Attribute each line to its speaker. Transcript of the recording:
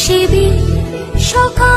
Speaker 1: শিবির সকাল